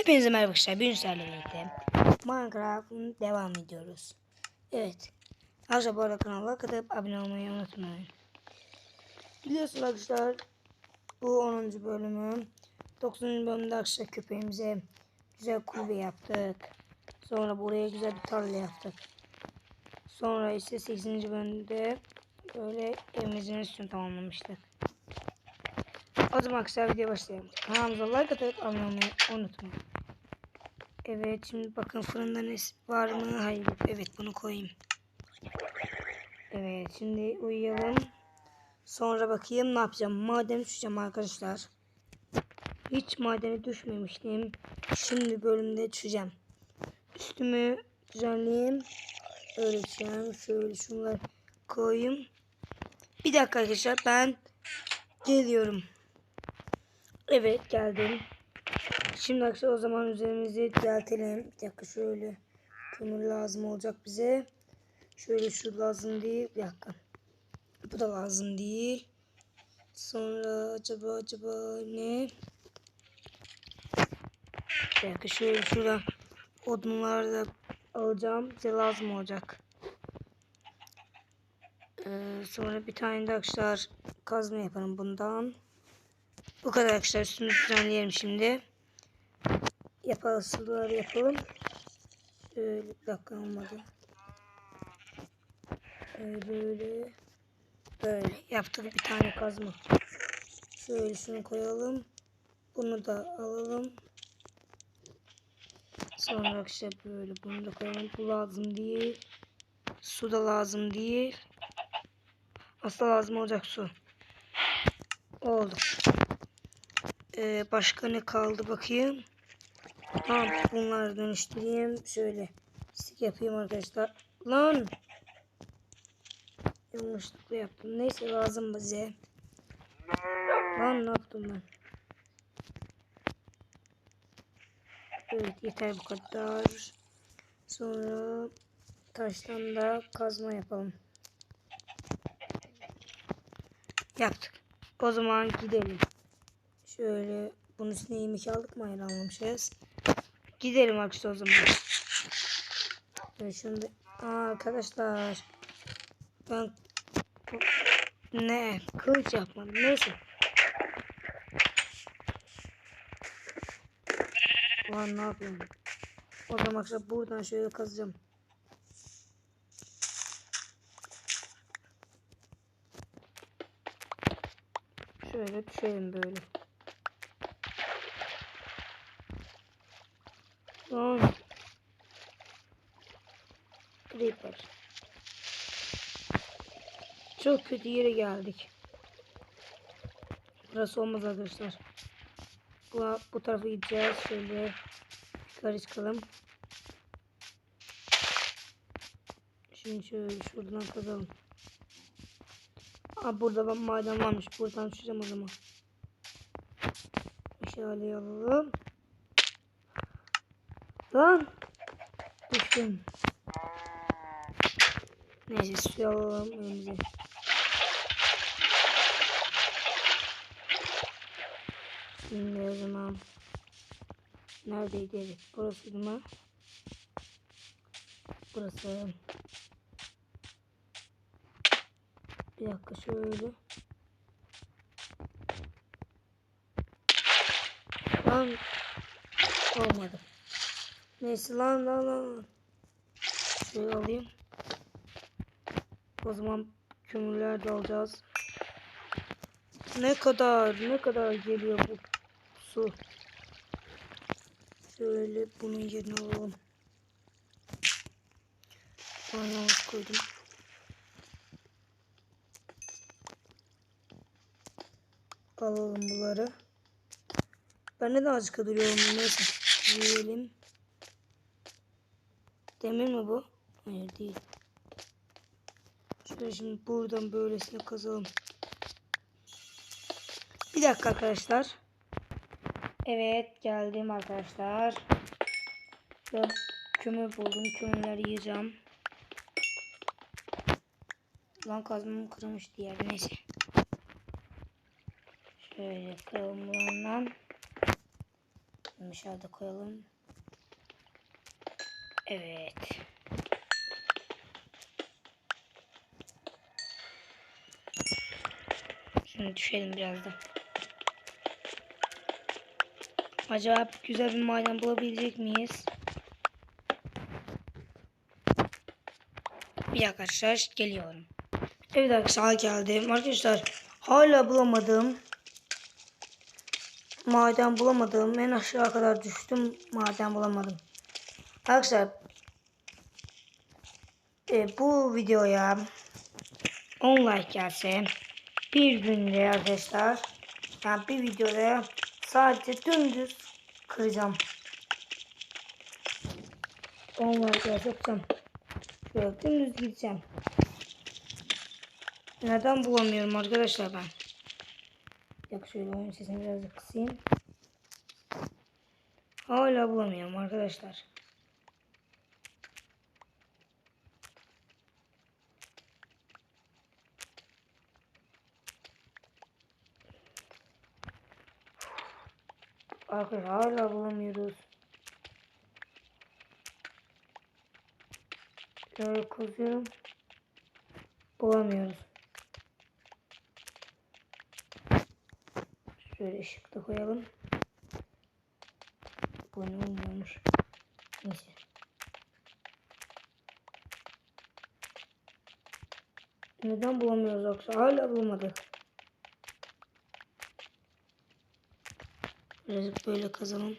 Hepinize merhaba arkadaşlar. Bugün sizlerle Minecraft'ın devam ediyoruz. Evet. Arkadaşlar bu arada kanala katıp abone olmayı unutmayın. Biliyorsunuz arkadaşlar bu 10. bölümü 9. bölümde arkadaşlar köpeğimize güzel kulübe yaptık. Sonra buraya güzel bir tarla yaptık. Sonra ise 8. bölümde böyle evimizin üstünü tamamlamıştık. O zaman kısa video başlayalım. Kanalımıza like atıp abone olmayı unutmayın. Evet şimdi bakın fırında ne var mı? Hayır. Evet bunu koyayım. Evet şimdi uyuyalım. Sonra bakayım ne yapacağım. Maden düşeceğim arkadaşlar. Hiç madene düşmemiştim. Şimdi bölümde düşeceğim. Üstümü düzenleyeyim. Öyle düşeceğim. Şöyle şunları koyayım. Bir dakika arkadaşlar ben geliyorum. Evet geldim. Şimdi arkadaşlar o zaman üzerimizi düzeltelim. Bir dakika şöyle. Kömür lazım olacak bize. Şöyle şu lazım değil. Bir dakika. Bu da lazım değil. Sonra acaba acaba ne? Bir dakika şöyle şuradan odunları da alacağım. Bize lazım olacak. Ee, sonra bir tane de arkadaşlar kazma yaparım bundan. Bu kadar arkadaşlar üstümüzü düzenleyelim şimdi. Yapalım yapalım. Şöyle bir dakika olmadı. Böyle böyle. Böyle yaptık bir tane kazma. Şöyle şunu koyalım. Bunu da alalım. Sonra arkadaşlar böyle bunu da koyalım. Bu lazım değil. Su da lazım değil. Aslında lazım olacak su. Oldu. Ee, başka ne kaldı bakayım. Tamam bunları dönüştüreyim. Şöyle stik yapayım arkadaşlar. Lan. Yanlışlıkla yaptım. Neyse lazım bize. Lan ne yaptım ben? Evet yeter bu kadar. Sonra taştan da kazma yapalım. Yaptık. O zaman gidelim. Şöyle bunun üstüne yemek aldık mı? Hayır almamışız. Gidelim arkadaşlar o zaman. Şunu da... Aa, arkadaşlar. Ben... Ne? Kılıç yapmadım. Neyse. Ulan ne yapıyorum? O zaman arkadaşlar buradan şöyle kazacağım. Şöyle düşelim böyle. Lan. Creeper. Çok kötü yere geldik. Burası olmaz arkadaşlar. Bu, bu tarafa gideceğiz. Şöyle yukarı çıkalım. Şimdi şöyle şuradan kazalım. Aa burada ben maden varmış. Buradan düşeceğim o zaman. Meşaleyi alalım. Lan. Düştüm. Neyse suyu alalım önümüze. Şimdi o zaman neredeydi? Evet, burasıydı mı? Burası. Bir dakika şöyle. Lan olmadı. Neyse lan lan lan. Şöyle alayım. O zaman kömürler de alacağız. Ne kadar ne kadar geliyor bu su. Şöyle bunun yerine alalım. Yanlış koydum. Alalım bunları. Ben neden azıcık duruyorum? Neyse. Yiyelim. Demir mi bu? Hayır değil. Şimdi buradan böylesine kazalım. Bir dakika arkadaşlar. Evet geldim arkadaşlar. Ve kömür buldum. Kömürleri yiyeceğim. Lan kazmamı kırmış diğer neyse. Şöyle kırılmalarından meşale de koyalım. Evet. Şimdi düşelim biraz da. Acaba güzel bir maden bulabilecek miyiz? Bir dakika arkadaşlar geliyorum. Evet arkadaşlar geldim. Arkadaşlar hala bulamadım. Maden bulamadım. En aşağı kadar düştüm. Maden bulamadım. Arkadaşlar e, bu videoya 10 like gelse bir günde arkadaşlar yani bir videoda sadece dümdüz kıracağım. 10 like gelse yapacağım. Şöyle dümdüz gideceğim. Neden bulamıyorum arkadaşlar ben? Yak şöyle oyun sesini biraz da kısayım. Hala bulamıyorum arkadaşlar. Arkadaşlar hala bulamıyoruz. Şöyle kazıyorum. Bulamıyoruz. Şöyle ışık da koyalım. Bu ne olmuyormuş. Neyse. Neden bulamıyoruz yoksa? Hala bulamadık. Birazcık böyle kazalım.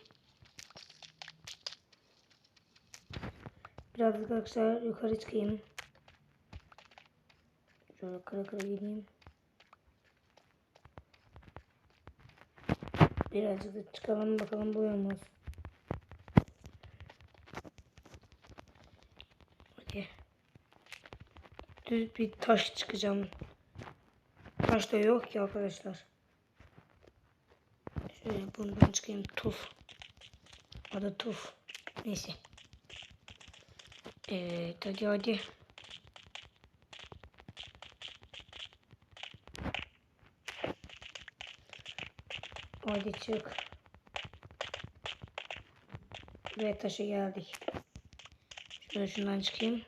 Birazcık arkadaşlar yukarı çıkayım. Şöyle kıra kıra gideyim. Birazcık da çıkalım bakalım muyuz? Hadi. Düz bir taş çıkacağım. Taş da yok ki arkadaşlar. Şöyle bundan çıkayım. Tuf. Adı tuf. Neyse. Evet hadi hadi. Hadi çık. Ve taşa geldik. Şöyle şundan çıkayım.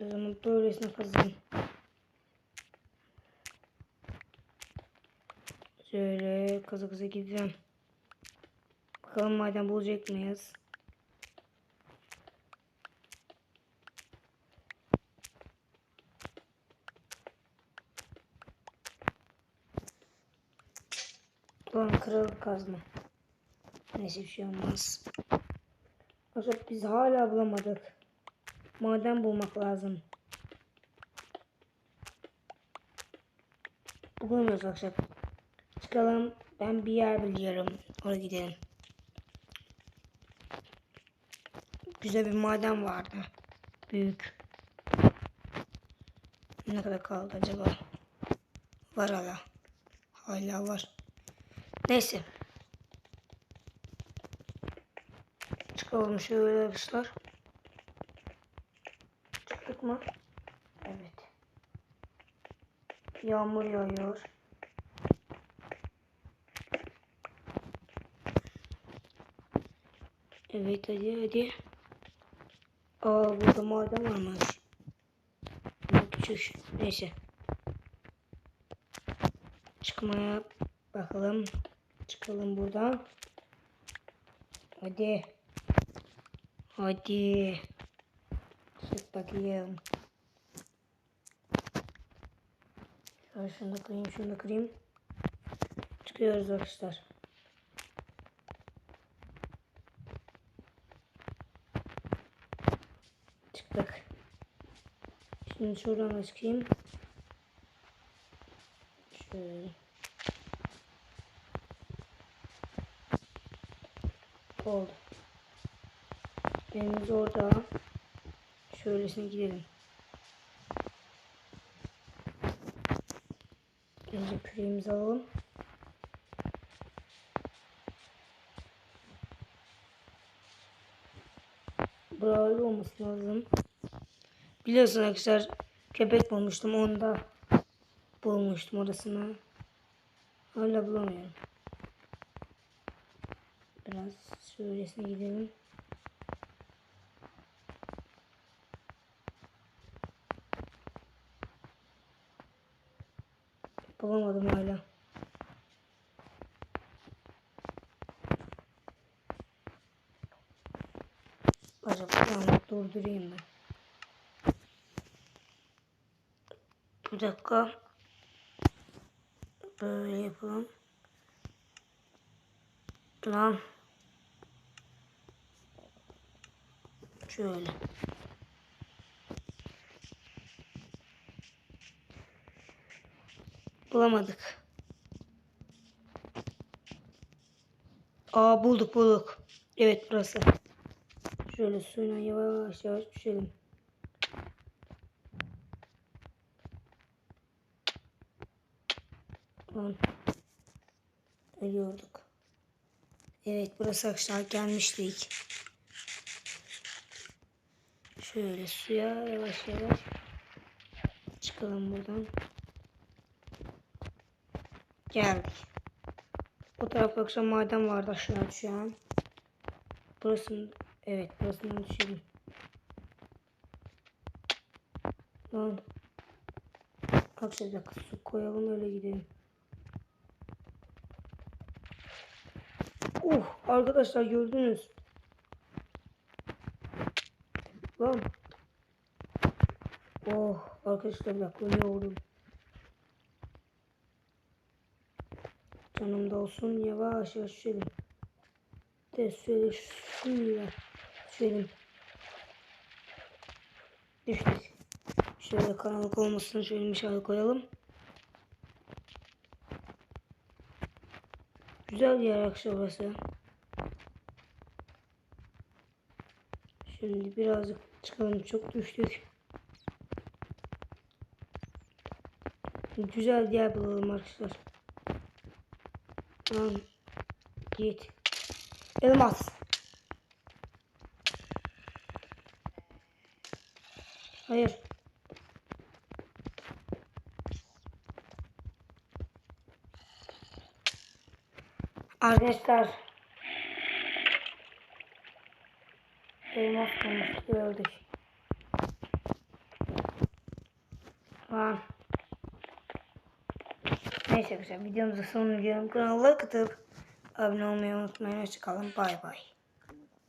O zaman böylesine kazayım. Şöyle kazı kazı gideceğim. Bakalım maden bulacak mıyız? Ulan kırıldı kazma. Neyse bir şey olmaz. Arkadaşlar biz hala bulamadık. Maden bulmak lazım. Bulamıyoruz arkadaşlar. Çıkalım. Ben bir yer biliyorum. Oraya gidelim. Güzel bir maden vardı. Büyük. Ne kadar kaldı acaba? Var hala. Hala var. Neyse. Çıkalım şöyle arkadaşlar. Çıktık mı? Evet. Yağmur yağıyor. Evet hadi hadi. Aa burada maden varmış. Küçük. Neyse. Çıkmaya bakalım. Çıkalım buradan. Hadi. Hadi. Çık bakayım. Şunu da kırayım, şunu da kırayım. Çıkıyoruz arkadaşlar. Çıktık. Şimdi şuradan da çıkayım. Şöyle. Oldu. Evimiz orada. Şöylesine gidelim. Önce küreğimizi alalım. Lazım. Biliyorsun arkadaşlar köpek bulmuştum. Onda bulmuştum orasını. Hala bulamıyorum. Biraz şöylesine gidelim. Bulamadım hala. Acaba tamam, durdurayım ben. Bir dakika. Böyle yapalım. Lan. Şöyle. Bulamadık. Aa bulduk bulduk. Evet burası. Şöyle suyuna yavaş yavaş düşelim. Lan. Ölüyorduk. Evet burası aşağı gelmiştik. Şöyle suya yavaş yavaş çıkalım buradan. Geldik. O tarafta akşam maden vardı aşağı şu an. Burası evet burasından düşelim. Lan. Dakika su koyalım öyle gidelim. Uh arkadaşlar gördünüz. Lan. Oh arkadaşlar bir dakika ölüyorum. Canım da olsun yavaş yavaş düşelim. De şöyle şöyle düşelim. Düştük. Şöyle karanlık olmasın şöyle bir şey koyalım. Güzel bir yer akşam burası. Şimdi birazcık çıkalım çok düştük. Güzel bir yer bulalım arkadaşlar. Lan git. Elmas. Hayır. Arkadaşlar. Elmas bulmuş gördük. Lan. Neyse arkadaşlar videomuzun sonuna geliyorum. Kanala katıp abone olmayı unutmayın. Hoşçakalın. Bay bay.